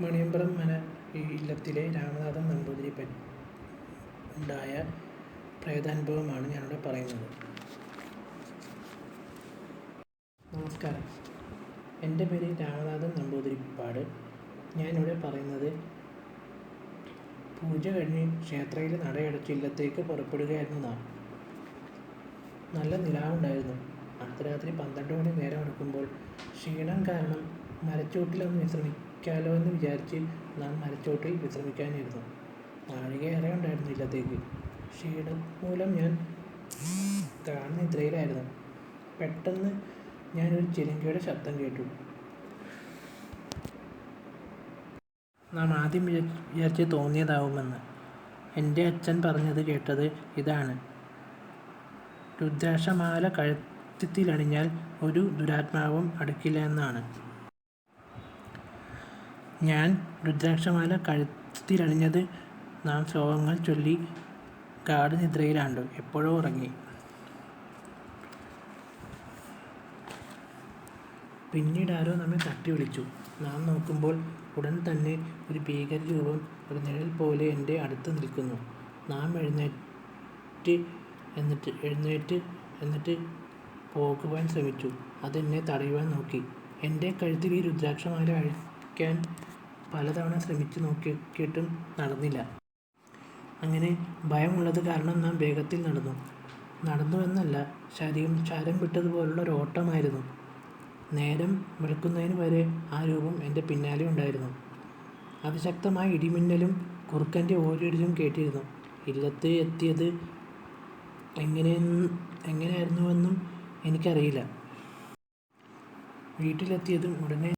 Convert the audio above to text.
മണിയമ്പ്രം മന ഇല്ലത്തിലെ രാമനാഥൻ നമ്പൂതിരിപ്പൻ ഉണ്ടായ പ്രേതാനുഭവമാണ് ഞാനിവിടെ പറയുന്നത്. നമസ്കാരം. എന്റെ പേര് രാമനാഥൻ നമ്പൂതിരിപ്പാട്. ഞാനിവിടെ പറയുന്നത് പൂജ കഴിഞ്ഞ് ക്ഷേത്രയിൽ നടയടച്ച് ഇല്ലത്തേക്ക് പുറപ്പെടുകയായിരുന്നു നാം നല്ല നിലാവുണ്ടായിരുന്നു. അർദ്ധരാത്രി പന്ത്രണ്ട് മണി നേരം എടുക്കുമ്പോൾ ക്ഷീണം കാരണം മരച്ചോട്ടിലൊന്ന് വിശ്രമിക്കാലോ എന്ന് വിചാരിച്ച് നാം മരച്ചോട്ടിൽ വിശ്രമിക്കാനിരുന്നു. നാഴികയേറെ ഉണ്ടായിരുന്നു ഇല്ലത്തേക്ക് ക്ഷീണം മൂലം ഞാൻ കാണുന്ന ഇത്രയിലായിരുന്നു പെട്ടെന്ന് ഞാനൊരു ചിലങ്കയുടെ ശബ്ദം കേട്ടു. നാം ആദ്യം വിചാ- വിചാരിച്ച് തോന്നിയതാവുമെന്ന്. എന്റെ അച്ഛൻ പറഞ്ഞത് കേട്ടത് ഇതാണ്. രുദ്രാക്ഷമാല കഴുത്തിലണിഞ്ഞാൽ ഒരു ദുരാത്മാവും അടുക്കില്ല എന്നാണ്. ഞാൻ രുദ്രാക്ഷമാല കഴുത്തിലണിഞ്ഞത് നാം ശ്ലോകങ്ങൾ ചൊല്ലി കാട് നിദ്രയിലാണ്ടു. എപ്പോഴോ ഉറങ്ങി. പിന്നീട് ആരോ നമ്മെ തട്ടി വിളിച്ചു. നാം നോക്കുമ്പോൾ ഉടൻ തന്നെ ഒരു ഭീകര രൂപം ഒരു നിഴൽ പോലെ എന്റെ അടുത്ത് നിൽക്കുന്നു. നാം എഴുന്നേറ്റ് എന്നിട്ട് എഴുന്നേറ്റ് എന്നിട്ട് പോകുവാൻ ശ്രമിച്ചു. അതെന്നെ തടയുവാൻ നോക്കി. എന്റെ കഴുത്തിൽ ഈ രുദ്രാക്ഷമാല അഴിക്കാൻ പലതവണ ശ്രമിച്ചു നോക്കിയിട്ടും നടന്നില്ല. അങ്ങനെ ഭയമുള്ളത് കാരണം നാം വേഗത്തിൽ നടന്നു. നടന്നു എന്നല്ല ശരീരം ശരം വിട്ടതുപോലുള്ള ഒരു ഓട്ടമായിരുന്നു. നേരം വെളുക്കുന്നതിന് വരെ ആ രൂപം എന്റെ പിന്നാലെ ഉണ്ടായിരുന്നു. അതിശക്തമായ ഇടിമിന്നലും കുറുക്കന്റെ ഓരിടിലും കേട്ടിരുന്നു. ഇല്ലത്ത് എത്തിയത് എങ്ങനെ എങ്ങനെയായിരുന്നുവെന്നും എനിക്കറിയില്ല. വീട്ടിലെത്തിയതും ഉടനെ